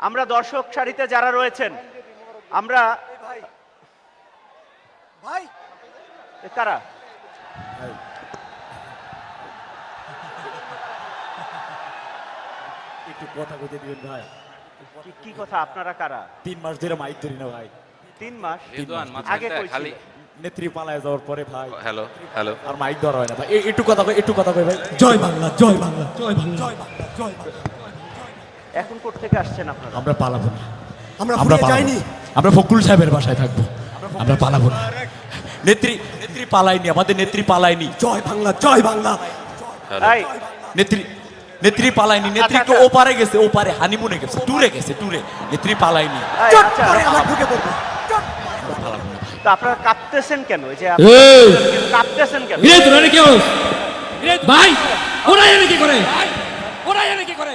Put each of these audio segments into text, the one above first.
আমরা দর্শক সারিতে যারা রয়েছেন আমরা ভাই। কারা? একটু কথা কইতে দিবেন ভাই। কি- কি কথা? আপনারা কারা? তিন মাস ধরে মাইক ধরি না ভাই। তিন মাস? আগে খালি নেত্রী পালায় যাওয়ার পরে ভাই। Hello hello. আর মাইক ধরা হয় না ভাই। এ- একটু কথা কই একটু কথা কই ভাই। জয় বাংলা জয় বাংলা জয় বাংলা জয় বাংলা জয় বাংলা। এখন কোথা থেকে আসছেন আপনারা? আমরা পালাবো না। আমরা আমরা যাইনি। আমরা ফকুল সাহেবের বাসায় থাকব। আমরা পালাবো না। নেত্রী নেত্রী পালায়নি আমাদের নেত্রী পালায়নি। জয় বাংলা জয় বাংলা। নেত্রী নেত্রী নেত্রী আচ্ছা, তো আচ্ছা। ওপারে গেছে ওপারে হানিমুনে গেছে ট্যুরে গেছে ট্যুরে নেত্রী চট আচ্ছা। তো আপনারা কাঁপতেছেন কেন? এই যে কাঁপতেছেন কেন? তোরা কি ভাই ওরা জানে কি করে? ওরা জানে কি করে?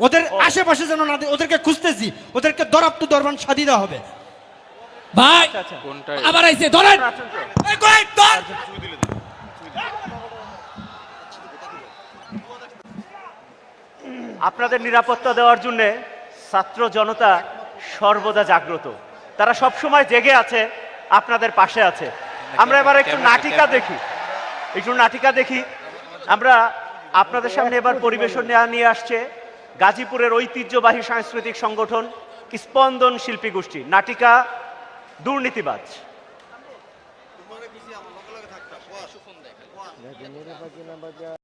ওদের আশেপাশে যেন না ওদেরকে খুঁজতেছি। ওদেরকে দরাপ্তু দরবান সাদিদা হবে। ভাই আচ্ছা, আচ্ছা। আবার আইছে ধরেন। তো? ধর! আপনাদের নিরাপত্তা দেওয়ার জন্য ছাত্র জনতা সর্বদা জাগ্রত। তারা সব সময় জেগে আছে আপনাদের পাশে আছে। আমরা এবার একটু নাটিকা দেখি। একটু নাটিকা দেখি। আমরা আপনাদের সামনে এবার পরিবেশন নেওয়া নিয়ে আসছে। গাজীপুরের ঐতিহ্যবাহী সাংস্কৃতিক সংগঠন স্পন্দন শিল্পী গোষ্ঠী নাটিকা দুর্নীতিবাজ।